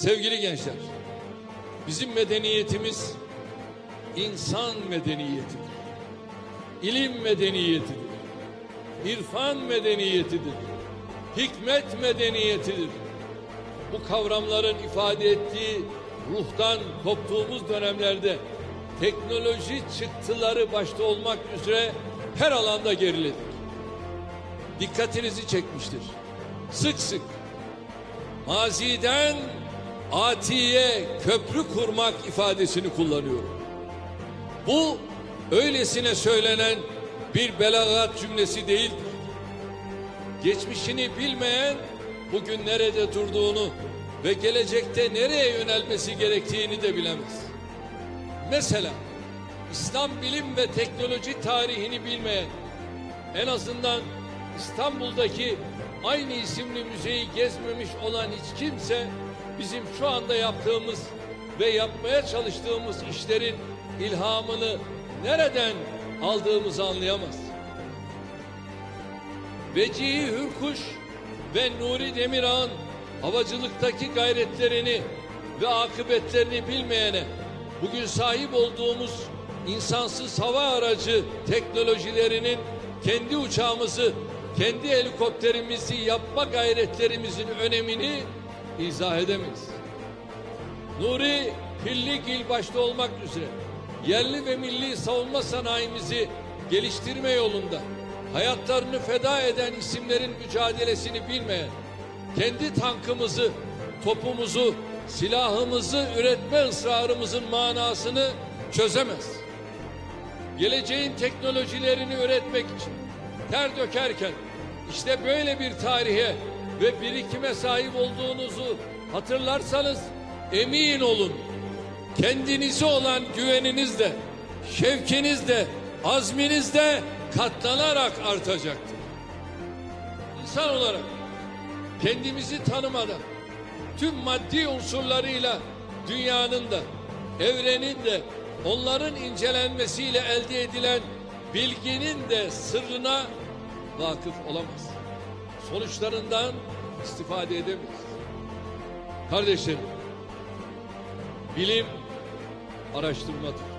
Sevgili gençler, bizim medeniyetimiz insan medeniyetidir. İlim medeniyetidir. İrfan medeniyetidir. Hikmet medeniyetidir. Bu kavramların ifade ettiği ruhtan koptuğumuz dönemlerde teknoloji çıktıları başta olmak üzere her alanda geriledik. Dikkatinizi çekmiştir. Sık sık maziden atiye köprü kurmak ifadesini kullanıyorum. Bu öylesine söylenen bir belagat cümlesi değildir. Geçmişini bilmeyen bugün nerede durduğunu ve gelecekte nereye yönelmesi gerektiğini de bilemez. Mesela İslam bilim ve teknoloji tarihini bilmeyen en azından İstanbul'daki aynı isimli müzeyi gezmemiş olan hiç kimse bizim şu anda yaptığımız ve yapmaya çalıştığımız işlerin ilhamını nereden aldığımızı anlayamaz. Vecihi Hürkuş ve Nuri Demirağ'ın havacılıktaki gayretlerini ve akıbetlerini bilmeyene bugün sahip olduğumuz insansız hava aracı teknolojilerinin kendi uçağımızı, kendi helikopterimizi yapma gayretlerimizin önemini izah edemeyiz. Nuri Hilligil başta olmak üzere yerli ve milli savunma sanayimizi geliştirme yolunda hayatlarını feda eden isimlerin mücadelesini bilmeyen, kendi tankımızı, topumuzu, silahımızı üretme ısrarımızın manasını çözemez. Geleceğin teknolojilerini üretmek için ter dökerken işte böyle bir tarihe ve birikime sahip olduğunuzu hatırlarsanız emin olun kendinize olan güveniniz de, şevkiniz de, azminiz de katlanarak artacaktır. İnsan olarak kendimizi tanımadan tüm maddi unsurlarıyla dünyanın da, evrenin de, onların incelenmesiyle elde edilen bilginin de sırrına vakıf olamaz. Sonuçlarından istifade edemeyiz. Kardeşlerim, bilim araştırmadır.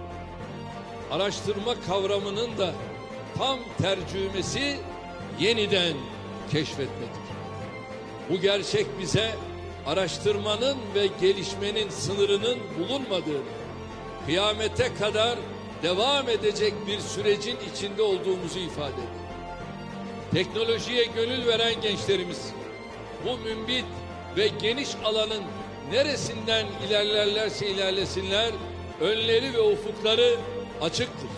Araştırma kavramının da tam tercümesi yeniden keşfetmektir. Bu gerçek bize araştırmanın ve gelişmenin sınırının bulunmadığını, kıyamete kadar devam edecek bir sürecin içinde olduğumuzu ifade eder. Teknolojiye gönül veren gençlerimiz bu mümbit ve geniş alanın neresinden ilerlerlerse ilerlesinler önleri ve ufukları açıktır.